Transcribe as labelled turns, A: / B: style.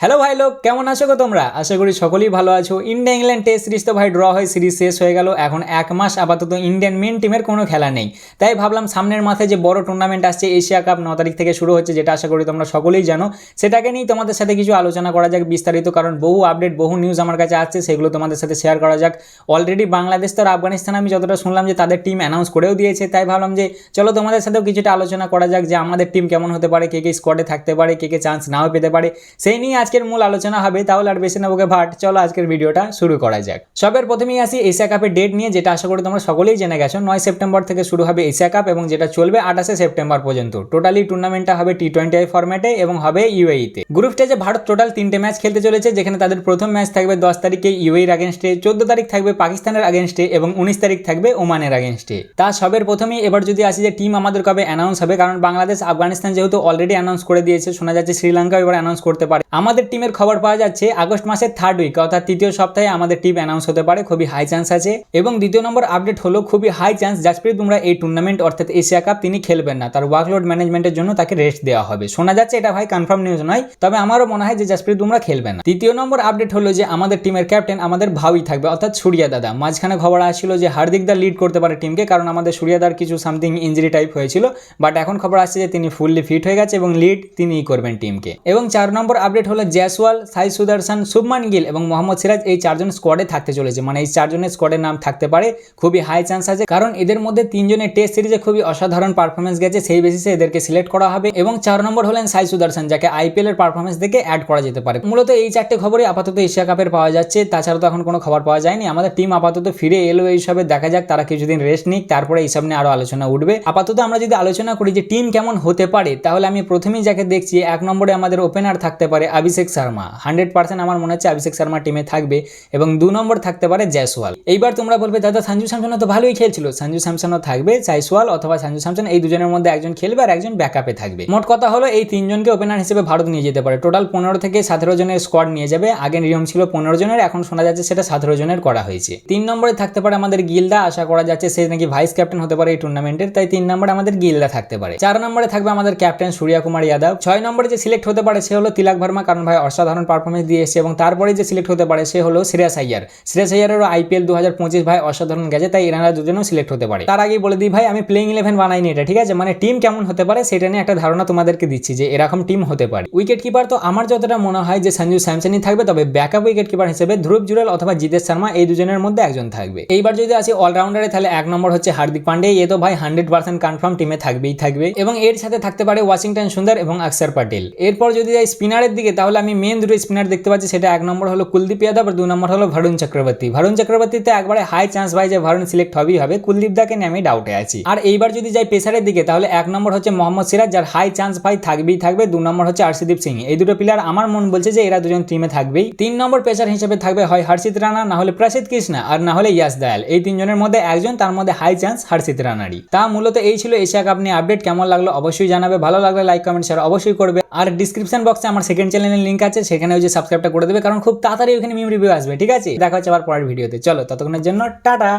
A: Hello ভাই লোক, কেমন আছো গো তোমরা? আশা করি সকলেই ভালো আছো। ইন্ডিয়া ইংল্যান্ড টেস্ট সিরিজ তো ভাই ড্র হয়ে সিরিজ শেষ হয়ে গেল। এখন এক মাস আপাতত ইন্ডিয়ান মেন টিমের কোনো খেলা নেই। তাই ভাবলাম সামনের মাথায় যে বড় টুর্নামেন্ট আসছে এশিয়া কাপ ন তারিখ থেকে শুরু হচ্ছে, যেটা আশা করি তোমরা সকলেই জানো। সেটাকে নিয়েই তোমাদের সাথে কিছু আলোচনা করা যাক, বিস্তারিত, কারণ বহু আপডেট বহু নিউজ আমার কাছে আসছে, সেগুলো তোমাদের সাথে শেয়ার করা যাক। অলরেডি বাংলাদেশ তো আর আফগানিস্তান আমি যতটা শুনলাম যে তাদের টিম অ্যানাউন্স করেও দিয়েছে, তাই ভাবলাম যে চলো তোমাদের সাথেও কিছুটা আলোচনা করা যাক যে আমাদের টিম কেমন হতে পারে, কে কে স্কোয়াডে থাকতে পারে, কে কে চান্স নাও পেতে পারে। সেই নিয়ে আজকের মূল আলোচনা হবে, তাহলে আর বেশি নেবোকে ভাট। চলো আজকের ভিডিওটা শুরু করা যাক। সবের প্রথমেই আসি এশিয়া কাপের ডেট নিয়ে, যেটা আশা করি তোমরা সকলেই জেনে গেছো। নয় সেপ্টেম্বর থেকে শুরু হবে এশিয়া কাপ এবং যেটা চলবে আঠাশে সেপ্টেম্বর পর্যন্ত। টোটালি টুর্নামেন্টটা হবে টি টোয়েন্টি ফরম্যাটে এবং হবে ইউএইতে গ্রুপ স্টেজে ভারত টোটাল তিনটে ম্যাচ খেলতে চলেছে, যেখানে তাদের প্রথম ম্যাচ থাকবে দশ তারিখে ইউএইর আগেনস্টে চোদ্দ তারিখ থাকবে পাকিস্তানের আগেনস্টে এবং উনিশ তারিখ থাকবে ওমানের আগেনস্টে তা সবের প্রথমেই এবার যদি আসি যে টিম আমাদের কবে অ্যানাউন্স হবে, কারণ বাংলাদেশ, আফগানিস্তান যেহেতু অলরেডি অ্যানাউন্স করে দিয়েছে, শোনা যাচ্ছে শ্রীলঙ্কা এবার অ্যানাউন্স করতে পারে। আমাদের টিমের খবর পাওয়া যাচ্ছে, আগস্ট মাসের থার্ড উইক অর্থাৎ তৃতীয় সপ্তাহে আমাদের টিম অ্যানাউন্স হতে পারে, খুবই হাই চান্স আছে। এবং দ্বিতীয় নম্বর আপডেট হলো, খুবই হাই চান্স জাসপ্রীত বুমরা এই টুর্নামেন্ট অর্থাৎ এশিয়া কাপ তিনি খেলবেন না। তার ওয়ার্কলোড ম্যানেজমেন্টের জন্য তাকে রেস্ট দেওয়া হবে। শোনা যাচ্ছে এটা ভাই কনফার্ম নিউজ নয়, তবে আমারও মনে হয় যে জাসপ্রীত বুমরা খেলবে না। তৃতীয় নম্বর আপডেট হলো যে আমাদের টিমের ক্যাপ্টেন আমাদের ভাবি থাকবে, অর্থাৎ সুরিয়া দাদা। মাঝখানে খবর আসছিল যে হার্দিক দা লিড করতে পারে টিমকে কারণ আমাদের সুরিয়াদার কিছু সামথিং ইঞ্জুরি টাইপ হয়েছিল। বাট এখন খবর আসছে যে তিনি ফুললি ফিট হয়ে গেছে এবং লিড তিনিই করবেন টিমকে এবং চার নম্বর আপডেট হলো জয়সওয়াল সাই সুদর্শন, শুভমান গিল এবং মোহাম্মদ সিরাজ এই চারজন স্কোয়াডে থাকতে চলেছে। মানে এই চারজনের স্কোয়াডের নাম থাকতে পারে, খুবই হাই চান্স আছে। কারণ এদের মধ্যে তিনজনের টেস্ট সিরিজে খুবই অসাধারণ পারফরমেন্স গেছে, সেই বেসিসে এদেরকে সিলেক্ট করা হবে এবং চার নম্বর হলেন সাই সুদর্শন, যাকে আইপিএল এর পারফরমেন্স দেখে অ্যাড করা যেতে পারে। মূলত এই চারটে খবরই আপাতত এশিয়া কাপের পাওয়া যাচ্ছে, তাছাড়া তো এখন কোনো খবর পাওয়া যায়নি। আমাদের টিম আপাতত ফিরে এলো এইসবে দেখা যাক তারা কিছুদিন রেস্ট নিক, তারপরে এইসব নিয়ে আরও আলোচনা উঠবে। আপাতত আমরা যদি আলোচনা করি যে টিম কেমন হতে পারে, তাহলে আমি প্রথমেই যাকে দেখছি, এক নম্বরে আমাদের ওপেনার থাকতে পারে অভিষেক শর্মা। হান্ড্রেড পার্সেন্ট আমার মনে হচ্ছে অভিষেক শর্মা টিমে থাকবে এবং দু নম্বর থাকতে পারে জয়সওয়াল। এইবার তোমরা বলবে, দাদা, সঞ্জু স্যামসনও তো ভালোই খেলছিল। সঞ্জু স্যামসনও থাকবে, জয়সওয়াল অথবা সঞ্জু স্যামসন, এই দুজনের মধ্যে একজন খেলবে আর একজন ব্যাকআপে থাকবে। মোট কথা হলো, এই তিনজনকে ওপেনার হিসেবে ভারত নিয়ে যেতে পারে। টোটাল পনেরো থেকে সতেরো জনের স্কোয়াড নিয়ে যাবে। আগে নিয়ম ছিল পনেরো জনের, এখন শোনা যাচ্ছে সেটা সতেরো জনের করা হয়েছে। তিন নম্বরে থাকতে পারে আমাদের গিলদা, আশা করা যাচ্ছে সে নাকি ভাইস ক্যাপ্টেন হতে পারে এই টুর্নামেন্টের তাই তিন নম্বরে আমাদের গিলদা থাকতে পারে। চার নম্বরে থাকবে আমাদের ক্যাপ্টেন সূর্যা কুমার যাদব। ছয় নম্বরে যে সিলেক্ট হতে পারে সে হলো তিলক ভার্মা, কারণ ভাই অসাধারণ পারফরমেন্স দিয়ে এসেছে এবং তারপরে যে সিলেক্ট হতে পারে সে হলো শ্রেয়াস আইয়ার শ্রেয়াস আইয়ারেরও আইপিএল দু হাজার পঁচিশ ভাই অসাধারণ গেছে তাই এনারা দুজনেও সিলেক্ট হতে পারে। তার আগেই বলে দিই ভাই, আমি প্লেইং ইলেভেন বানাইনি এটা, ঠিক আছে? মানে টিম কেমন হতে পারে সেটা নিয়ে একটা ধারণা তোমাদেরকে দিচ্ছি যে এরকম টিম হতে পারে। উইকেট কিপার তো আমার যতটা মনে হয় যে সঞ্জু স্যামসনই থাকবে, তবে ব্যাকআপ উইকেট কিপার হিসেবে ধ্রুব জুরেল অথবা জিতেশ শর্মা এই দুজনের মধ্যে একজন থাকবে। এইবার যদি আসি অলরাউন্ডারে তাহলে এক নম্বর হচ্ছে হার্দিক পান্ডে। এ তো ভাই হান্ড্রেড পার্সেন্ট কনফার্ম টিমে থাকবেই, থাকবে। এবং এর সাথে থাকতে পারে ওয়াশিংটন সুন্দর এবং অক্ষর প্যাটেল এরপর যদি যাই স্পিনারের দিকে তাহলে আমি মেন দুটো স্পিনার দেখতে পাচ্ছি, সেটা এক নম্বর হলো কুলদীপ যাদব আর দু নম্বর হলো ভারুণ চক্রবর্তী ভারুণ চক্রবর্তীতে একবারে হাই চান্স ভাই যে ভারুণ সিলেক্ট হবেই হবে, কুলদীপ দাকে নিয়ে আমি ডাউটে আছি। আর এইবার যদি যাই পেসারের দিকে, তাহলে এক নম্বর হচ্ছে মোহাম্মদ সিরাজ, যার হাই চান্স ভাই থাকবেই থাকবে। দু নম্বর হচ্ছে আরশদীপ সিং। এই দুটো প্লেয়ার আমার মন বলছে যে এরা দুজন টিমে থাকবেই। তিন নম্বর পেসার হিসেবে থাকবে হয় হর্ষিত রানা, না হলে প্রসিদ কৃষ্ণা আর না হলে ইয়াস দয়াল। এই তিনজনের মধ্যে একজন, তার মধ্যে হাই চান্স হর্ষিত রানারই। তা মূলত এই ছিল এশিয়া কাপ নিয়ে আপডেট কেমন লাগল অবশ্যই জানাবে। ভালো লাগলে লাইক কমেন্ট শেয়ার অবশ্যই করবে। আর ডিসক্রিপশন বক্সে আমার সেকেন্ড চ্যানেলের লিঙ্ক আছে, সেখানে ওই যে সাবস্ক্রাইবটা করে দেবে, কারণ খুব তাড়াতাড়ি ওখানে মিম রিভিউ আসবে, ঠিক আছে? দেখা হচ্ছে আবার পরের ভিডিওতে চলো, ততক্ষণের জন্য টাটা!